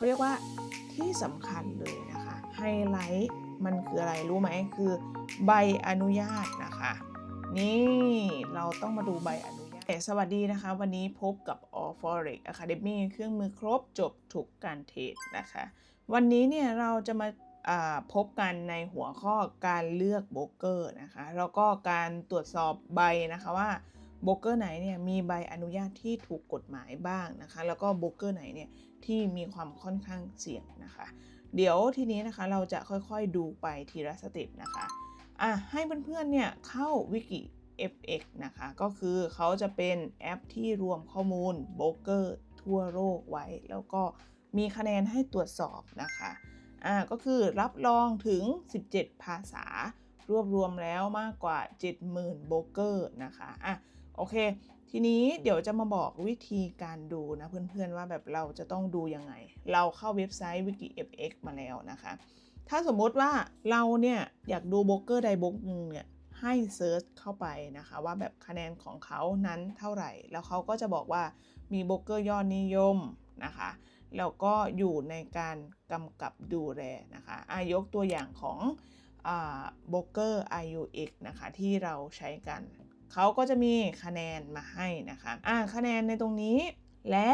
เขาเรียกว่าที่สำคัญเลยนะคะไฮไลท์มันคืออะไรรู้ไหมคือใบอนุญาตนะคะ นี่เราต้องมาดูใบอนุญาต สวัสดีนะคะ วันนี้พบกับ All Forex Academy เครื่องมือครบจบทุกการเทรดนะคะ วันนี้เนี่ยเราจะมาพบกันในหัวข้อการเลือกโบรกเกอร์นะคะ แล้วก็การตรวจสอบใบนะคะว่า โบรกเกอร์ไหนเนี่ยมีใบอนุญาตที่ถูกกฎหมายบ้างนะคะ แล้วก็โบรกเกอร์ไหนเนี่ยที่มีความค่อนข้างเสี่ยงนะคะ เดี๋ยวทีนี้นะคะเราจะค่อยๆดูไปทีละสเต็ปนะคะอะให้เพื่อนๆเนี่ยเข้าวิกิ FX นะคะก็คือเขาจะเป็นแอปที่รวมข้อมูลโบรกเกอร์ทั่วโลกไว้ แล้วก็มีคะแนนให้ตรวจสอบนะคะอ่าก็คือรับรองถึง 17 ภาษารวบรวมแล้วมากกว่า 70,000โบรกเกอร์นะคะอะ โอเค ทีนี้เดี๋ยวจะมาบอกวิธีการดูนะเพื่อนๆว่าแบบเราจะต้องดูยังไง เราเข้าเว็บไซต์ WikiFX มาแล้วนะคะ ถ้าสมมติว่าเราเนี่ยอยากดูโบรกเกอร์ใดโบรกหนึ่งเนี่ยให้เซิร์ชเข้าไปนะคะว่าแบบคะแนนของเขานั้นเท่าไหร่ แล้วเขาก็จะบอกว่ามีโบรกเกอร์ยอดนิยมนะคะแล้วก็อยู่ในการกำกับดูแลนะคะอายกตัวอย่างของโบรกเกอร์ IUX นะคะที่เราใช้กัน เขาก็จะมีคะแนนมาให้นะคะอ่าคะแนนในตรงนี้ และ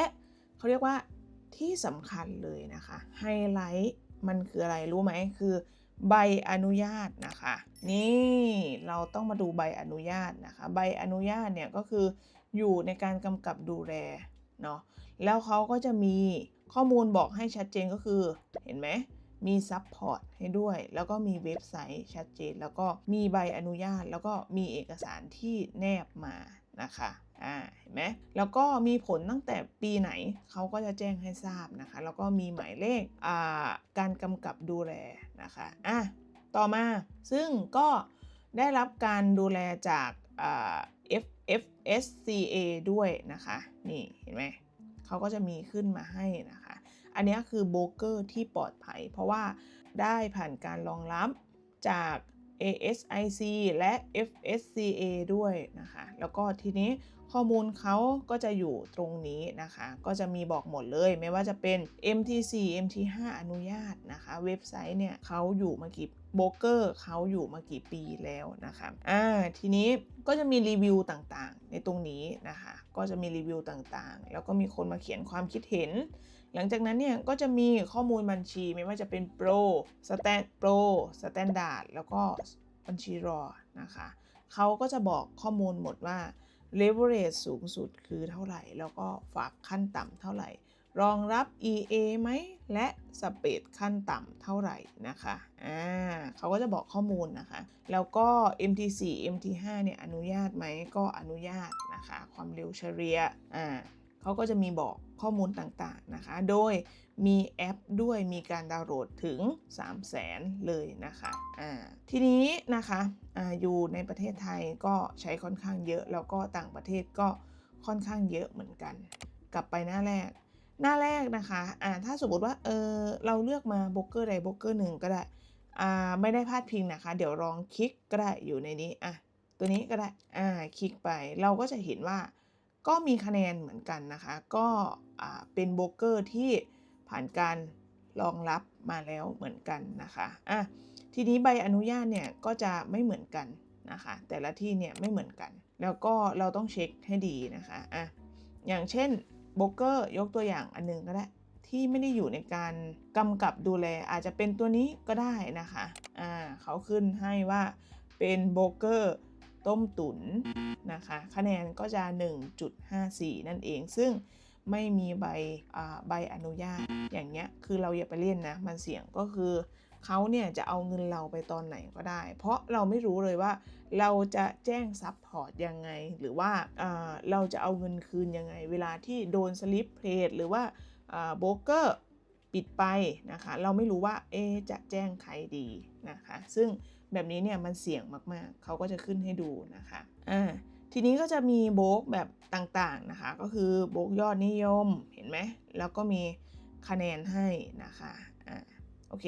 เขาเรียกว่าที่สำคัญเลยนะคะไฮไลท์มันคืออะไรรู้ไหมคือใบอนุญาตนะคะ นี่เราต้องมาดูใบอนุญาตนะคะ ใบอนุญาตเนี่ยก็คืออยู่ในการกำกับดูแลเนาะแล้วเขาก็จะมีข้อมูลบอกให้ชัดเจนก็คือเห็นไหม มีซับพอร์ตให้ด้วย แล้วก็มีเว็บไซต์ชัดเจน แล้วก็มีใบอนุญาต แล้วก็มีเอกสารที่แนบมานะคะอ่าเห็นไหมแล้วก็มีผลตั้งแต่ปีไหนเขาก็จะแจ้งให้ทราบนะคะ แล้วก็มีหมายเลขอ่าการกำกับดูแลนะคะอะต่อมาซึ่งก็ได้รับการดูแลจากอ่า F FSCA ด้วยนะคะ นี่เห็นไหมเขาก็จะมีขึ้นมาให้นะคะ อันนี้คือโบรกเกอร์ที่ปลอดภัย เพราะว่าได้ผ่านการรองรับจาก ASIC และ FSCA ด้วยนะคะ แล้วก็ทีนี้ข้อมูลเขาก็จะอยู่ตรงนี้นะคะ ก็จะมีบอกหมดเลยไม่ว่าจะเป็น MT4 MT5 อนุญาตนะคะ เว็บไซต์เนี่ยเขาอยู่มากี่โบรกเกอร์เขาอยู่มากี่ปีแล้วนะคะอ่าทีนี้ก็จะมีรีวิวต่างๆ ในตรงนี้นะคะ ก็จะมีรีวิวต่างๆ แล้วก็มีคนมาเขียนความคิดเห็น หลังจากนั้นเนี่ยก็จะมีข้อมูลบัญชีไม่ว่าจะเป็นโปรสแตนโปรสแตนดาร์ดแล้วก็บัญชีรอนะคะเขาก็จะบอกข้อมูลหมดว่า leverage สูงสุดคือเท่าไหร่ แล้วก็ฝากขั้นต่ำเท่าไหร่ รองรับ EA ไหม และสเปดขั้นต่ำเท่าไหร่นะคะอ่าเขาก็จะบอกข้อมูลนะคะ แล้วก็ MT4 MT5 เนี่ยอนุญาตไหมก็อนุญาตนะคะ ความเร็วเฉลี่ยอ่า เขาก็จะมีบอกข้อมูลต่างๆนะคะ โดยมีแอปด้วยมีการดาวน์โหลดถึง 3 0 0แสนเลยนะคะอ่าทีนี้นะคะอ่าอยู่ในประเทศไทยก็ใช้ค่อนข้างเยอะ แล้วก็ต่างประเทศก็ค่อนข้างเยอะเหมือนกัน กลับไปหน้าแรก หน้าแรกนะคะอ่าถ้าสมมติว่าเออเราเลือกมาโบรกเกอร์ใดโบรกเกอร์หนึ่งก็ได้อ่าไม่ได้พลาดพิงนะคะ เดี๋ยวลองคลิกก็ได้อยู่ในนี้อะตัวนี้ก็ได้อ่าคลิกไปเราก็จะเห็นว่า ก็มีคะแนนเหมือนกันนะคะ ก็เป็นโบรกเกอร์ที่ผ่านการรองรับมาแล้วเหมือนกันนะคะอะทีนี้ใบอนุญาตเนี่ยก็จะไม่เหมือนกันนะคะ แต่ละที่เนี่ยไม่เหมือนกัน แล้วก็เราต้องเช็คให้ดีนะคะอะอย่างเช่นโบรกเกอร์ยกตัวอย่างอันหนึงก็ได้ ที่ไม่ได้อยู่ในการกำกับดูแลอาจจะเป็นตัวนี้ก็ได้นะคะอ่าเขาขึ้นให้ว่าเป็นโบรกเกอร์ ต้มตุ๋นนะคะ คะแนนก็จะ 1.54 นั่นเอง ซึ่งไม่มีใบอ่าใบอนุญาต อย่างเงี้ย คือเราอย่าไปเล่นนะ มันเสี่ยงก็คือเขาเนี่ยจะเอาเงินเราไปตอนไหนก็ได้ เพราะเราไม่รู้เลยว่า เราจะแจ้งซับพอร์ตยังไง หรือว่าอ่าเราจะเอาเงินคืนยังไง เวลาที่โดนสลิปเพลทหรือว่าโบรกเกอร์ปิดไปนะคะ เราไม่รู้ว่าเอจะแจ้งใครดีนะคะ ซึ่ง แบบนี้เนี่ยมันเสี่ยงมากๆ เขาก็จะขึ้นให้ดูนะคะอ่าทีนี้ก็จะมีโบกแบบต่างๆนะคะ ก็คือโบกยอดนิยมเห็นไหมแล้วก็มีคะแนนให้นะคะอ่าโอเค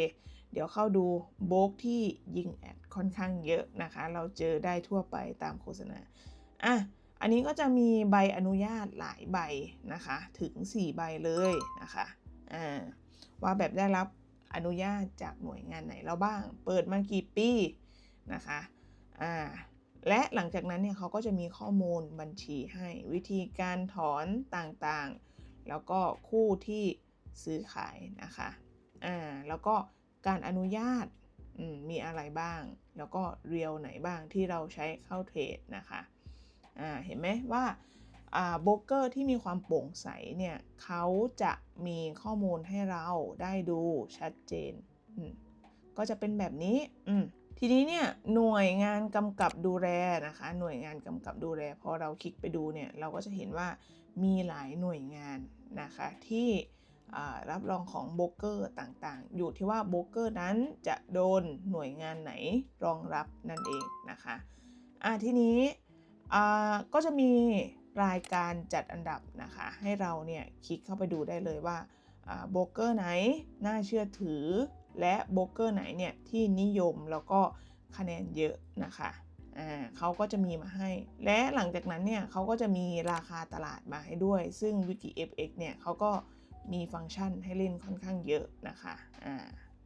เดี๋ยวเข้าดูโบกที่ยิงแอดค่อนข้างเยอะนะคะ เราเจอได้ทั่วไปตามโฆษณาอะอันนี้ก็จะมีใบอนุญาตหลายใบนะคะ ถึง 4 ใบเลยนะคะอ่าว่าแบบได้รับ อนุญาตจากหน่วยงานไหนแล้วบ้าง เปิดมากี่ปีนะคะอ่าและหลังจากนั้นเนี่ยเขาก็จะมีข้อมูลบัญชีให้วิธีการถอนต่างๆ แล้วก็คู่ที่ซื้อขายนะคะอ่าแล้วก็การอนุญาตมมีอะไรบ้าง แล้วก็เรียวไหนบ้างที่เราใช้เข้าเทรดนะคะอ่าเห็นไหมว่า โบรกเกอร์ที่มีความโปร่งใสเนี่ยเขาจะมีข้อมูลให้เราได้ดูชัดเจน ก็จะเป็นแบบนี้ ทีนี้เนี่ยหน่วยงานกำกับดูแลนะคะ หน่วยงานกำกับดูแลพอเราคลิกไปดูเนี่ยเราก็จะเห็นว่ามีหลายหน่วยงานนะคะที่รับรองของโบรกเกอร์ต่างๆ อยู่ที่ว่าโบรกเกอร์นั้นจะโดนหน่วยงานไหนรองรับนั่นเองนะคะอ่าทีนี้ก็จะมี รายการจัดอันดับนะคะ ให้เราเนี่ยคลิกเข้าไปดูได้เลยว่าโบรกเกอร์ไหนน่าเชื่อถือ และโบรกเกอร์ไหนเนี่ยที่นิยมแล้วก็คะแนนเยอะนะคะเขาก็จะมีมาให้ และหลังจากนั้นเนี่ยเขาก็จะมีราคาตลาดมาให้ด้วย ซึ่ง WikiFX เนี่ยเขาก็มีฟังก์ชันให้เล่นค่อนข้างเยอะนะคะ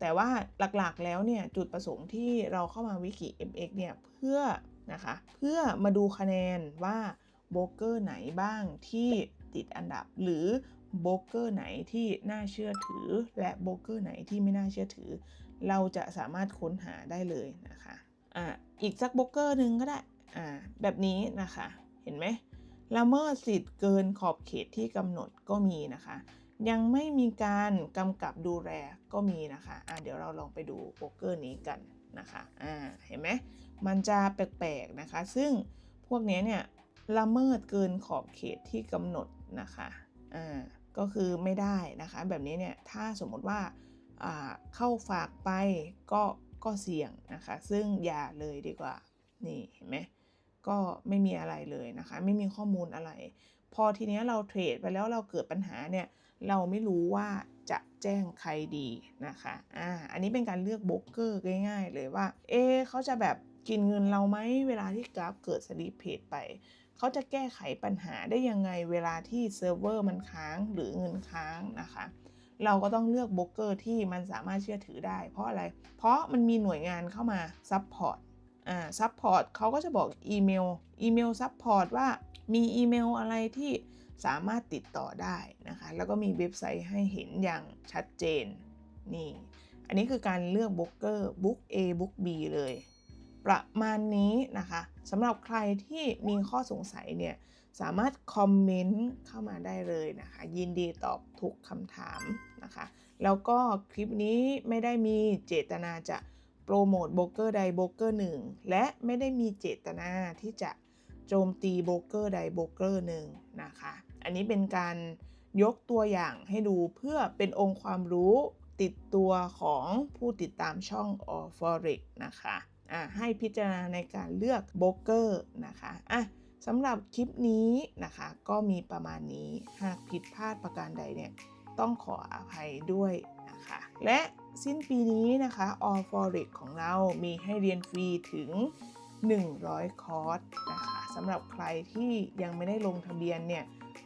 แต่ว่าหลักๆแล้วเนี่ยจุดประสงค์ที่เราเข้ามา Wiki FX เนี่ยเพื่อนะคะ เพื่อมาดูคะแนนว่า โบรกเกอร์ไหนบ้างที่ติดอันดับ หรือโบรกเกอร์ไหนที่น่าเชื่อถือ และโบรกเกอร์ไหนที่ไม่น่าเชื่อถือ เราจะสามารถค้นหาได้เลยนะคะอ่าอีกสักโบรกเกอร์หนึ่งก็ได้อ่าแบบนี้นะคะเห็นไหมละเมิดสิทธิ์เกินขอบเขตที่กำหนดก็มีนะคะ ยังไม่มีการกำกับดูแลก็มีนะคะอ่าเดี๋ยวเราลองไปดูโบรกเกอร์นี้กันนะคะอ่าเห็นไหมมันจะแปลกๆนะคะ ซึ่งพวกนี้เนี่ย ละเมิดเกินขอบเขตที่กำหนดนะคะอ่าก็คือไม่ได้นะคะ แบบนี้เนี่ยถ้าสมมติว่าเข้าฝากไปก็ก็เสี่ยงนะคะ ซึ่งอย่าเลยดีกว่านี่เห็นไหมก็ไม่มีอะไรเลยนะคะ ไม่มีข้อมูลอะไร พอทีนี้เราเทรดไปแล้วเราเกิดปัญหาเนี่ยเราไม่รู้ว่าจะแจ้งใครดีนะคะอ่าอันนี้เป็นการเลือกโบรกเกอร์ง่ายๆเลยว่าเอเขาจะแบบกินเงินเราไหมเวลาที่กราฟเกิดสลิปเพจไปเขาจะแก้ไขปัญหาได้ยังไงเวลาที่เซิร์ฟเวอร์มันค้างหรือเงินค้างนะคะ เราก็ต้องเลือกโบรกเกอร์ที่มันสามารถเชื่อถือได้ เพราะอะไร เพราะมันมีหน่วยงานเข้ามาซัพพอร์ตอ่าซัพพอร์ตเขาก็จะบอกอีเมลอีเมลซัพพอร์ตว่ามีอีเมลอะไรที่สามารถติดต่อได้นะคะ แล้วก็มีเว็บไซต์ให้เห็นอย่างชัดเจนนี่ อันนี้คือการเลือกโบรกเกอร์บุ๊ก A บุ๊ก B เลย ประมาณนี้นะคะสำหรับใครที่มีข้อสงสัยเนี่ยสามารถคอมเมนต์เข้ามาได้เลยนะคะ ยินดีตอบทุกคำถามนะคะ แล้วก็คลิปนี้ไม่ได้มีเจตนาจะโปรโมทโบรกเกอร์ใดโบรกเกอร์หนึ่งและไม่ได้มีเจตนาที่จะโจมตีโบรกเกอร์ใดโบรกเกอร์หนึ่งนะคะ อันนี้เป็นการยกตัวอย่างให้ดูเพื่อเป็นองค์ความรู้ติดตัวของผู้ติดตามช่อง o f o r e x นะคะะให้พิจารณาในการเลือกโบรกเกอร์นะคะอะสำหรับคลิปนี้นะคะก็มีประมาณนี้หากผิดพลาดประการใดเนี่ยต้องขออภัยด้วยนะคะและสิ้นปีนี้นะคะ All Forex ของเรามีให้เรียนฟรีถึง 100 คอร์สนะคะสำหรับใครที่ยังไม่ได้ลงทะเบียนเนี่ย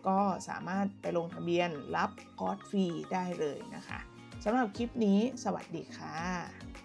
ก็สามารถไปลงทะเบียนรับคอร์สฟรีได้เลยนะคะสำหรับคลิปนี้สวัสดีค่ะ